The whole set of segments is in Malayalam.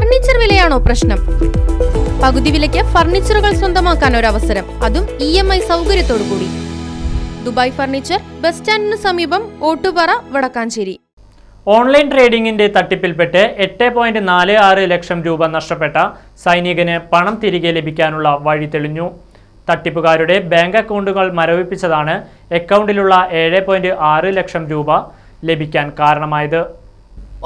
ഫർണിച്ചർ വിലയാണോ പ്രശ്നം? പകുതി വിലയ്ക്ക് ഫർണിച്ചറുകൾ സ്വന്തമാക്കാൻ ഒരു അവസരം അതും ഇ എം ഐ സൗകര്യത്തോടു കൂടി ദുബായ് ഫർണിച്ചർ ബസ് സ്റ്റാൻഡിന് സമീപം ഓട്ടുപാറ വടക്കാഞ്ചേരി. ഓൺലൈൻ ട്രേഡിംഗിന്റെ തട്ടിപ്പിൽപ്പെട്ട് എട്ട് പോയിന്റ് നാല് ആറ് ലക്ഷം രൂപ നഷ്ടപ്പെട്ട സൈനികന് പണം തിരികെ ലഭിക്കാനുള്ള വഴി തെളിഞ്ഞു. തട്ടിപ്പുകാരുടെ ബാങ്ക് അക്കൗണ്ടുകൾ മരവിപ്പിച്ചതാണ് അക്കൗണ്ടിലുള്ള ഏഴ് പോയിന്റ് ആറ് ലക്ഷം രൂപ ലഭിക്കാൻ കാരണമായത്.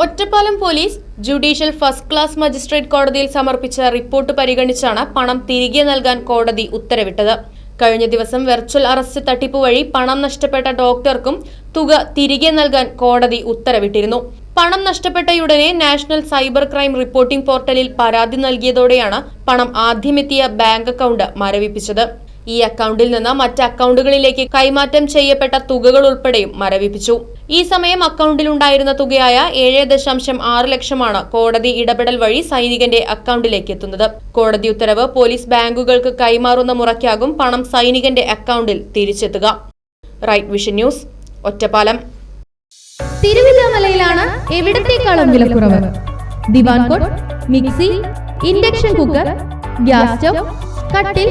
Ottapalam police judicial first class magistrate കോടതിയിൽ സമർപ്പിച്ച റിപ്പോർട്ട് പരിഗണിച്ചാണ് പണം തിരികെ നൽകാൻ കോടതി ഉത്തരവിട്ടത്. കഴിഞ്ഞ ദിവസം വെർച്വൽ അറസ്റ്റ് തട്ടിപ്പ് വഴി പണം നഷ്ടപ്പെട്ട ഡോക്ടർക്കും തുക തിരികെ നൽകാൻ കോടതി ഉത്തരവിട്ടിരുന്നു. പണം നഷ്ടപ്പെട്ടയുടനെ നാഷണൽ സൈബർ ക്രൈം റിപ്പോർട്ടിംഗ് പോർട്ടലിൽ പരാതി നൽകിയതോടെയാണ് പണം ആദ്യമെത്തിയ ബാങ്ക് അക്കൗണ്ട് മരവിപ്പിച്ചത്. ഈ അക്കൗണ്ടിൽ നിന്ന് മറ്റ് അക്കൗണ്ടുകളിലേക്ക് കൈമാറ്റം ചെയ്യപ്പെട്ട തുകകൾ ഉൾപ്പെടെയും മരവിപ്പിച്ചു. ഈ സമയം അക്കൗണ്ടിലുണ്ടായിരുന്ന തുകയായ ഏഴ് ദശാംശം ആറ് ലക്ഷമാണ് കോടതി ഇടപെടൽ വഴി സൈനികന്റെ അക്കൗണ്ടിലേക്ക് എത്തുന്നത്. കോടതി ഉത്തരവ് പോലീസ് ബാങ്കുകൾക്ക് കൈമാറുന്ന മുറയ്ക്കാകും പണം സൈനികന്റെ അക്കൗണ്ടിൽ തിരിച്ചെത്തുക. Right vision news Ottapalam. തിരുവില്ലാമലയിലാണ് എവിടത്തേക്കാളും വിലക്കുറവ്? ദിവാൻ cot mixie induction cooker gas stove കട്ടിൽ